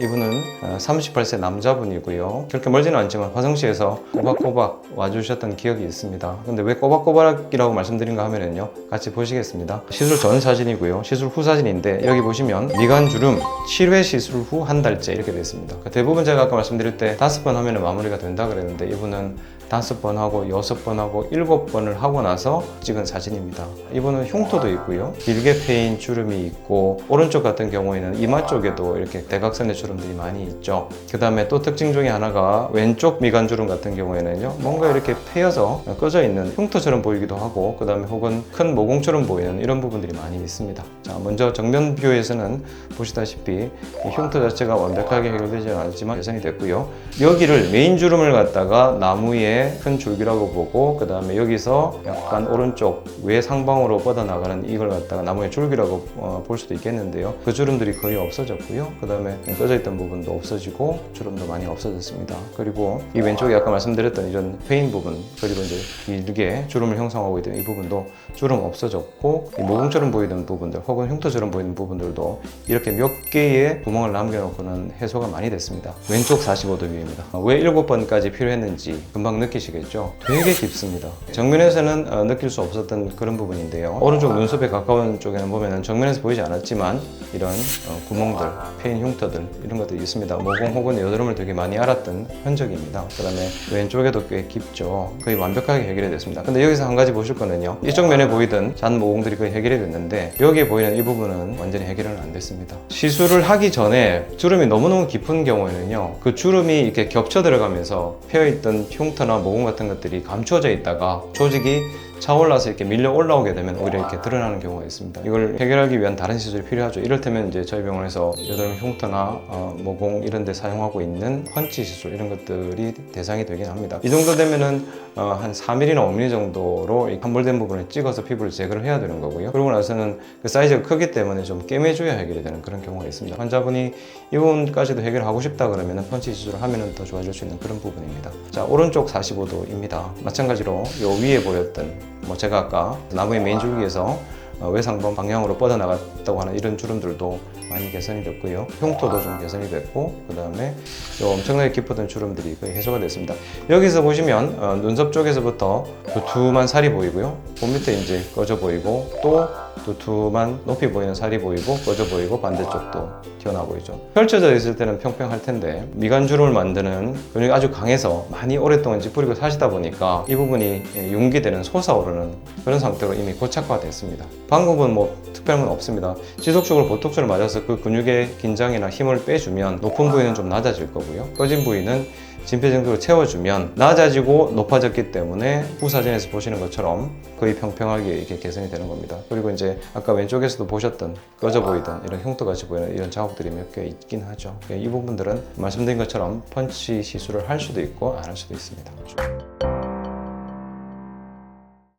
이분은 어, 38세 남자분이고요. 그렇게 멀지는 않지만 화성시에서 꼬박꼬박 와주셨던 기억이 있습니다. 근데 왜 꼬박꼬박이라고 말씀드린가 하면은요. 같이 보시겠습니다. 시술 전 사진이고요. 시술 후 사진인데 여기 보시면 미간 주름 7회 시술 후 한 달째 이렇게 되어 있습니다. 그 대부분 제가 아까 말씀드릴 때 다섯 번 하면 마무리가 된다 그랬는데 이분은 다섯 번 하고 여섯 번 하고 일곱 번을 하고 나서 찍은 사진입니다. 이분은 흉터도 있고요. 길게 패인 주름이 있고 오른쪽 같은 경우에는 이마 쪽에도 이렇게 대각선의 주름들이 많이 있죠. 그 다음에 또 특징 중에 하나가 왼쪽 미간 주름 같은 경우에는요. 뭔가 이렇게 패여서 꺼져 있는 흉터처럼 보이기도 하고 그 다음에 혹은 큰 모공처럼 보이는 이런 부분들이 많이 있습니다. 자, 먼저 정면 뷰에서는 보시다시피 이 흉터 자체가 완벽하게 해결되지는 않았지만 개선이 됐고요. 여기를 메인 주름을 갖다가 나무 의 큰 줄기라고 보고 그 다음에 여기서 약간 오른쪽 외 상방으로 뻗어나가는 이걸 갖다가 나무의 줄기라고 어, 볼 수도 있겠는데요. 그 주름들이 거의 없어졌고요. 그 다음에 꺼져 있던 부분도 없어지고 주름도 많이 없어졌습니다. 그리고 이 왼쪽에 아까 말씀드렸던 이런 페인 부분 그리고 이제 길게 주름을 형성하고 있던 이 부분도 주름 없어졌고 이 모공처럼 보이던 부분들 혹은 흉터처럼 보이는 부분들도 이렇게 몇 개의 구멍을 남겨놓고는 해소가 많이 됐습니다. 왼쪽 45도 뷰입니다. 왜 7번까지 필요했는지 금방 느 끼시겠죠? 되게 깊습니다. 정면에서는 어, 느낄 수 없었던 그런 부분인데요. 오른쪽 눈썹에 가까운 쪽에는 보면은 정면에서 보이지 않았지만 이런 어, 구멍들, 페인 흉터들 이런 것들이 있습니다. 모공 혹은 여드름을 되게 많이 알았던 흔적입니다. 그 다음에 왼쪽에도 꽤 깊죠. 거의 완벽하게 해결이 됐습니다. 근데 여기서 한 가지 보실 거는요. 이쪽 면에 보이던 잔 모공들이 거의 해결이 됐는데 여기에 보이는 이 부분은 완전히 해결은 안 됐습니다. 시술을 하기 전에 주름이 너무너무 깊은 경우에는요. 그 주름이 이렇게 겹쳐 들어가면서 패어있던 흉터나 모공 같은 것들이 감추어져 있다가 조직이 차올라서 이렇게 밀려 올라오게 되면 오히려 이렇게 드러나는 경우가 있습니다. 이걸 해결하기 위한 다른 시술이 필요하죠. 이를테면 이제 저희 병원에서 여드름 흉터나 어, 모공 이런 데 사용하고 있는 펀치 시술 이런 것들이 대상이 되긴 합니다. 이 정도 되면은 어, 한 4mm나 5mm 정도로 이 함몰된 부분을 찍어서 피부를 제거를 해야 되는 거고요. 그러고 나서는 그 사이즈가 크기 때문에 좀 깨매줘야 해결이 되는 그런 경우가 있습니다. 환자분이 이 부분까지도 해결하고 싶다 그러면은 펀치 시술을 하면은 더 좋아질 수 있는 그런 부분입니다. 자, 오른쪽 45도입니다. 마찬가지로 요 위에 보였던 뭐 제가 아까 나무의 메인 줄기에서 어, 외상번 방향으로 뻗어나갔다고 하는 이런 주름들도 많이 개선이 됐고요. 흉터도 좀 개선이 됐고 그 다음에 요 엄청나게 깊었던 주름들이 거의 해소가 됐습니다. 여기서 보시면 어, 눈썹 쪽에서부터 두툼한 살이 보이고요. 그 밑에 이제 꺼져 보이고 또 두툼한 높이 보이는 살이 보이고 꺼져 보이고 반대쪽도 튀어나와 보이죠. 펼쳐져 있을 때는 평평할 텐데 미간 주름을 만드는 근육이 아주 강해서 많이 오랫동안 찌푸리고 사시다 보니까 이 부분이 예, 융기되는 솟아오르는 그런 상태로 이미 고착화됐습니다. 방법은 뭐 특별한 건 없습니다. 지속적으로 보톡스를 맞아서 그 근육의 긴장이나 힘을 빼주면 높은 부위는 좀 낮아질 거고요. 꺼진 부위는 진폐정도로 채워주면 낮아지고 높아졌기 때문에 후 사진에서 보시는 것처럼 거의 평평하게 이렇게 개선이 되는 겁니다. 그리고 이제 아까 왼쪽에서도 보셨던 꺼져 보이던 이런 흉터같이 보이는 이런 자국들이 몇 개 있긴 하죠. 이 부분들은 말씀드린 것처럼 펀치 시술을 할 수도 있고 안 할 수도 있습니다.